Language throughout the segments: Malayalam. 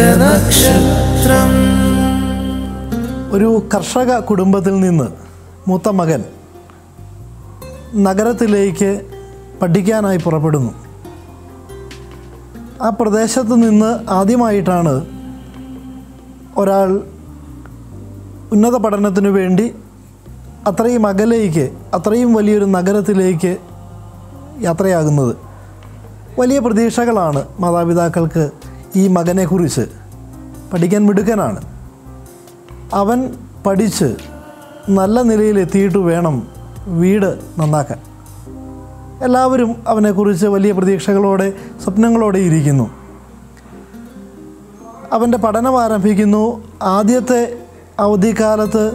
നക്ഷത്രം ഒരു കർഷക കുടുംബത്തിൽ നിന്ന് മൂത്ത മകൻ നഗരത്തിലേക്ക് പഠിക്കാനായി പുറപ്പെടുന്നു. ആ പ്രദേശത്ത് നിന്ന് ആദ്യമായിട്ടാണ് ഒരാൾ ഉന്നത പഠനത്തിനു വേണ്ടി അത്രയും അകലേക്ക് അത്രയും വലിയൊരു നഗരത്തിലേക്ക് യാത്രയാകുന്നത്. വലിയ പ്രതീക്ഷകളാണ് മാതാപിതാക്കൾക്ക് ഈ മകനെക്കുറിച്ച് പഠിക്കാൻ മിടുക്കനാണ്. അവൻ പഠിച്ച് നല്ല നിലയിലെത്തിയിട്ട് വേണം വീട് നന്നാക്കാൻ. എല്ലാവരും അവനെക്കുറിച്ച് വലിയ പ്രതീക്ഷകളോടെ സ്വപ്നങ്ങളോടെ ഇരിക്കുന്നു. അവന്റെ പഠനം ആരംഭിക്കുന്നു. ആദ്യത്തെ അവധിക്കാലത്ത്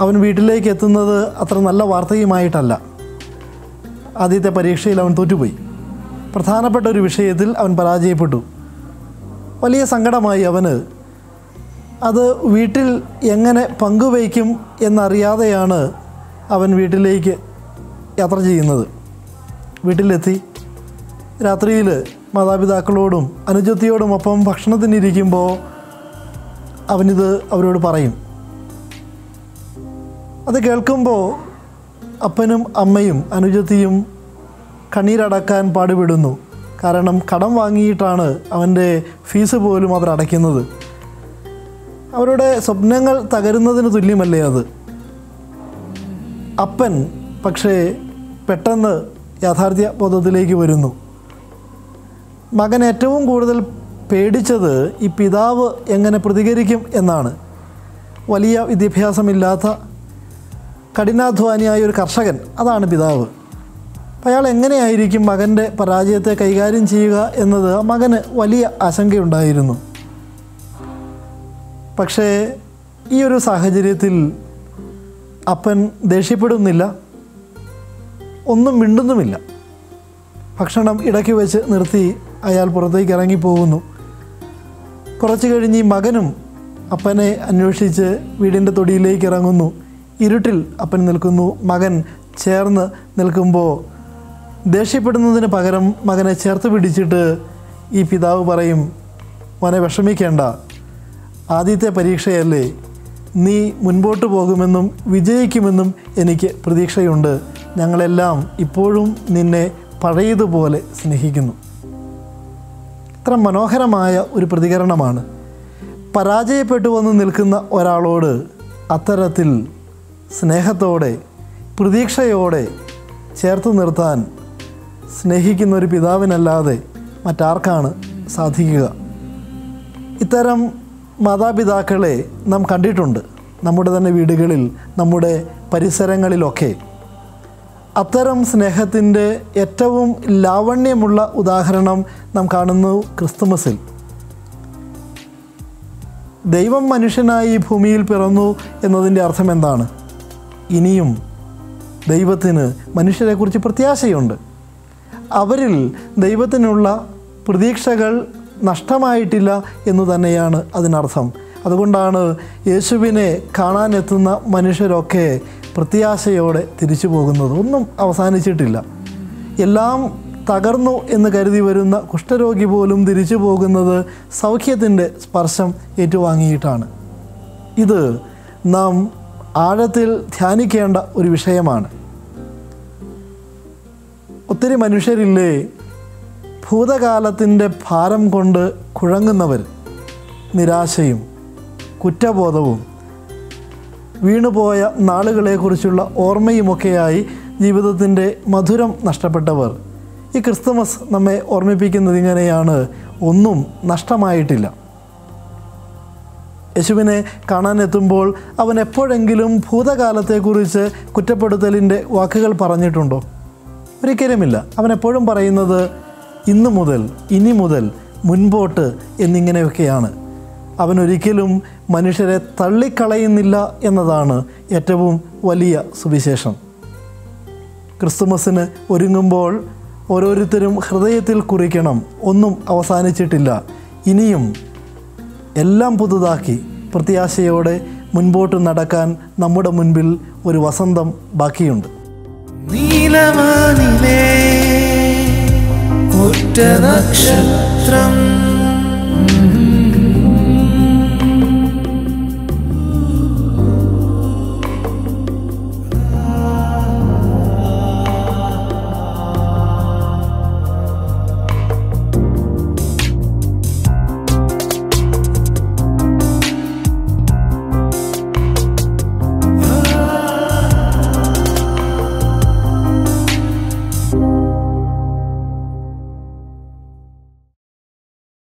അവൻ വീട്ടിലേക്ക് എത്തുന്നത് അത്ര നല്ല വാർത്തയുമായിട്ടല്ല. ആദ്യത്തെ പരീക്ഷയിൽ അവൻ തോറ്റുപോയി. പ്രധാനപ്പെട്ട ഒരു വിഷയത്തിൽ അവൻ പരാജയപ്പെട്ടു. വലിയ സങ്കടമായി അവന്. അത് വീട്ടിൽ എങ്ങനെ പങ്കുവയ്ക്കും എന്നറിയാതെയാണ് അവൻ വീട്ടിലേക്ക് യാത്ര ചെയ്യുന്നത്. വീട്ടിലെത്തി. രാത്രിയിൽ മാതാപിതാക്കളോടും അനുജത്തിയോടുമൊപ്പം ഭക്ഷണത്തിനിരിക്കുമ്പോൾ അവനിത് അവരോട് പറയും. അത് കേൾക്കുമ്പോൾ അപ്പനും അമ്മയും അനുജത്തിയും കണ്ണീരടക്കാൻ പാടുപെടുന്നു. കാരണം കടം വാങ്ങിയിട്ടാണ് അവന്റെ ഫീസ് പോലും അവർ അടയ്ക്കുന്നത്. അവരുടെ സ്വപ്നങ്ങൾ തകരുന്നതിന് തുല്യമല്ലേ അത്? അപ്പൻ പക്ഷേ പെട്ടെന്ന് യാഥാർത്ഥ്യ ബോധത്തിലേക്ക് വരുന്നു. മകൻ ഏറ്റവും കൂടുതൽ പേടിച്ചത് ഈ പിതാവ് എങ്ങനെ പ്രതികരിക്കും എന്നാണ്. വലിയ വിദ്യാഭ്യാസമില്ലാത്ത കഠിനാധ്വാനിയായ ഒരു കർഷകൻ അതാണ് പിതാവ്. അയാൾ എങ്ങനെയായിരിക്കും മകന്റെ പരാജയത്തെ കൈകാര്യം ചെയ്യുക എന്നത് മകന് വലിയ ആശങ്കയുണ്ടായിരുന്നു. പക്ഷേ ഈ ഒരു സാഹചര്യത്തിൽ അപ്പൻ ദേഷ്യപ്പെടുന്നില്ല. ഒന്നും മിണ്ടുന്നുമില്ല. ഭക്ഷണം ഇടയ്ക്ക് വെച്ച് നിർത്തി അയാൾ പുറത്തേക്ക് ഇറങ്ങിപ്പോകുന്നു. കുറച്ച് കഴിഞ്ഞ് മകനും അപ്പനെ അന്വേഷിച്ച് വീടിന്റെ തൊടിയിലേക്ക് ഇറങ്ങുന്നു. ഇരുട്ടിൽ അപ്പൻ നിൽക്കുന്നു. മകൻ ചേർന്ന് നിൽക്കുമ്പോൾ ദേഷ്യപ്പെടുന്നതിന് പകരം മകനെ ചേർത്ത് പിടിച്ചിട്ട് ഈ പിതാവ് പറയും മോനെ വിഷമിക്കേണ്ട. ആദ്യത്തെ പരീക്ഷയല്ലേ. നീ മുൻപോട്ട് പോകുമെന്നും വിജയിക്കുമെന്നും എനിക്ക് പ്രതീക്ഷയുണ്ട്. ഞങ്ങളെല്ലാം ഇപ്പോഴും നിന്നെ പഴയതുപോലെ സ്നേഹിക്കുന്നു. ഇത്ര മനോഹരമായ ഒരു പ്രതികരണമാണ്. പരാജയപ്പെട്ടു വന്ന് നിൽക്കുന്ന ഒരാളോട് അത്തരത്തിൽ സ്നേഹത്തോടെ പ്രതീക്ഷയോടെ ചേർത്ത് നിർത്താൻ സ്നേഹിക്കുന്ന ഒരു പിതാവിനല്ലാതെ മറ്റാർക്കാണ് സാധിക്കുക. ഇത്തരം മാതാപിതാക്കളെ നാം കണ്ടിട്ടുണ്ട്. നമ്മുടെ തന്നെ വീടുകളിൽ നമ്മുടെ പരിസരങ്ങളിലൊക്കെ. അത്തരം സ്നേഹത്തിന്റെ ഏറ്റവും ലാവണ്യമുള്ള ഉദാഹരണം നാം കാണുന്നു ക്രിസ്തുമസിൽ. ദൈവം മനുഷ്യനായി ഭൂമിയിൽ പിറന്നു എന്നതിന്റെ അർത്ഥം എന്താണ് ഇനിയും ദൈവത്തിന് മനുഷ്യരെക്കുറിച്ച് പ്രത്യാശയുണ്ട്. അവരിൽ ദൈവത്തിനുള്ള പ്രതീക്ഷകൾ നഷ്ടമായിട്ടില്ല എന്ന് തന്നെയാണ് അതിനർത്ഥം. അതുകൊണ്ടാണ് യേശുവിനെ കാണാനെത്തുന്ന മനുഷ്യരൊക്കെ പ്രത്യാശയോടെ തിരിച്ചു പോകുന്നത്. ഒന്നും അവസാനിച്ചിട്ടില്ല. എല്ലാം തകർന്നു എന്ന് കരുതി വരുന്ന കുഷ്ഠരോഗി പോലും തിരിച്ചു പോകുന്നത് സൗഖ്യത്തിന്റെ സ്പർശം ഏറ്റുവാങ്ങിയിട്ടാണ്. ഇത് നാം ആഴത്തിൽ ധ്യാനിക്കേണ്ട ഒരു വിഷയമാണ്. ഒത്തിരി മനുഷ്യരില്ലേ? ഭൂതകാലത്തിന്റെ ഭാരം കൊണ്ട് കുഴങ്ങുന്നവർ. നിരാശയും കുറ്റബോധവും. വീണുപോയ നാളുകളെക്കുറിച്ചുള്ള ഓർമ്മയുമൊക്കെയായി ജീവിതത്തിന്റെ മധുരം നഷ്ടപ്പെട്ടവർ. ഈ ക്രിസ്തുമസ് നമ്മെ ഓർമ്മിപ്പിക്കുന്നത് ഇങ്ങനെയാണ് ഒന്നും നഷ്ടമായിട്ടില്ല. യേശുവിനെ കാണാനെത്തുമ്പോൾ അവൻ എപ്പോഴെങ്കിലും ഭൂതകാലത്തെക്കുറിച്ച് കുറ്റപ്പെടുത്തലിന്റെ വാക്കുകൾ പറഞ്ഞിട്ടുണ്ടോ? ഒരിക്കലുമില്ല. അവൻ എപ്പോഴും പറയുന്നത് ഇന്നു മുതൽ ഇനി മുതൽ മുൻപോട്ട് എന്നിങ്ങനെയൊക്കെയാണ്. അവനൊരിക്കലും മനുഷ്യരെ തള്ളിക്കളയുന്നില്ല എന്നതാണ് ഏറ്റവും വലിയ സുവിശേഷം. ക്രിസ്തുമസിന് ഒരുങ്ങുമ്പോൾ ഓരോരുത്തരും ഹൃദയത്തിൽ കുറിക്കണം ഒന്നും അവസാനിച്ചിട്ടില്ല. ഇനിയും എല്ലാം പുതുതാക്കി പ്രത്യാശയോടെ മുൻപോട്ട് നടക്കാൻ നമ്മുടെ മുൻപിൽ ഒരു വസന്തം ബാക്കിയുണ്ട്. നീലമാനിലേ ഒറ്റ നക്ഷത്രം